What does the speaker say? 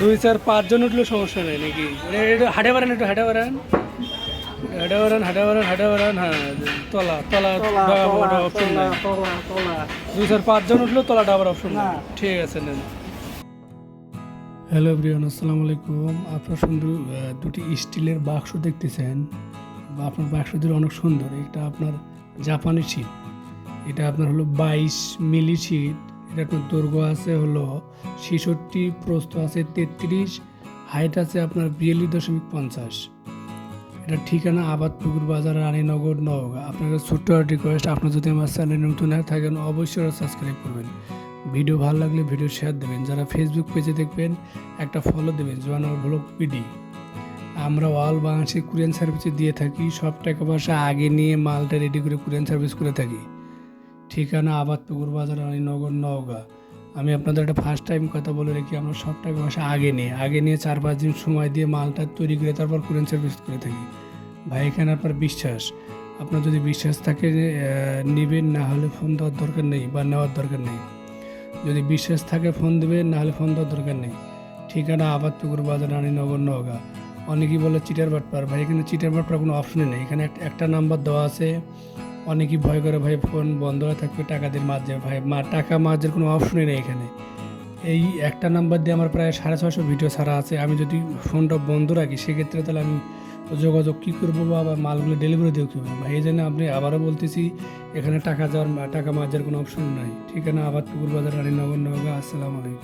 দুই চার পাঁচজন উঠলে সমস্যা নেই নাকি? একটু হাঁটে পারেন একটু হাঁটে পারেন হাঁটে পারেন হাঁটে পারেন হাঁটে পারেন হ্যাঁ তলা তলা অপশন নাই। দুই চার পাঁচজন উঠলেও তলাটা আবার অপশন নাই। ঠিক আছে নেন। হ্যালো এভরিওয়ান আসসালামু আলাইকুম। আপনার সুন্দর দুটি স্টিলের বাক্স দেখতেছেন। বা আপনার বাক্স দুটো অনেক সুন্দর। এটা আপনার জাপানি শীট এটা আপনার হলো বাইশ মিলি শীট এটা একটু দৈর্ঘ্য আছে, হলো ছেষট্টি, প্রস্থ আছে তেত্রিশ, হাইট আছে আপনার বিয়াল্লিশ দশমিক পঞ্চাশ। এটা ঠিকানা আবাদপুকুর বাজার, রানীনগর, নওগাঁ। আপনাদের ছোট্ট রিকোয়েস্ট আপনার যদি আমার চ্যানেল নতুন হয়ে থাকেন, অবশ্যই সাবস্ক্রাইব করবেন। ভিডিও ভালো লাগলে ভিডিও শেয়ার দেবেন। যারা ফেসবুক পেজে দেখবেন, একটা ফলো দেবেন জোয়ানোর ব্লগ পিডি। আমরা অল বাংলাদেশে কুরিয়ান সার্ভিসে দিয়ে থাকি। সব টাকা পয়সা আগে নিয়ে মালটা রেডি করে কুরিয়ান সার্ভিস করে থাকি। ঠিকানা আবাদপুকুর বাজার রানীনগর নওগাঁ। আমি আপনাদের একটা ফার্স্ট টাইম কথা বলে রেখি, আমরা সব টাকা পয়সা আগে নিয়ে। আগে নিয়ে চার পাঁচ দিন সময় দিয়ে মালটা তৈরি করে তারপর কুরিয়ান সার্ভিস করে থাকি। ভাই, এখানে আপনার বিশ্বাস? আপনার যদি বিশ্বাস থাকে নেবেন, না হলে ফোন দেওয়ার দরকার নেই বা নেওয়ার দরকার নেই। যদি বিশ্বাস থাকে ফোন দেবেন, না হলে ফোন দেওয়ার দরকার নেই। ঠিকানা আবাদপুকুর বাজার রানীনগর নওগাঁ। অনেকেই বলে চিটার বাটপার ভাই, এখানে চিটার বাটপার কোনো অপশনে নেই। এখানে একটা নাম্বার দেওয়া আছে। অনেকেই ভয় করে, ভাই, ফোন বন্ধ হয়ে থাকবে, টাকা দিয়ে মাঝে ভাই, মা, টাকা মাঝের কোনো অপশনই নেই এখানে। এই একটা নাম্বার দিয়ে আমার প্রায় সাড়ে ছশো ভিডিও ছাড়া আছে। আমি যদি ফোনটা বন্ধ রাখি, সেক্ষেত্রে তাহলে আমি যোগাযোগ কী করব বা আবার মালগুলো ডেলিভারি দেবো কী ভাই, এই জন্য আপনি আবারও বলতেছি, এখানে টাকা যাওয়ার, টাকা মাঝের কোনো অপশন নাই। ঠিকানা আবার পুকুর বাজার, রানীনগর নগর আসসালামু আলাইকুম।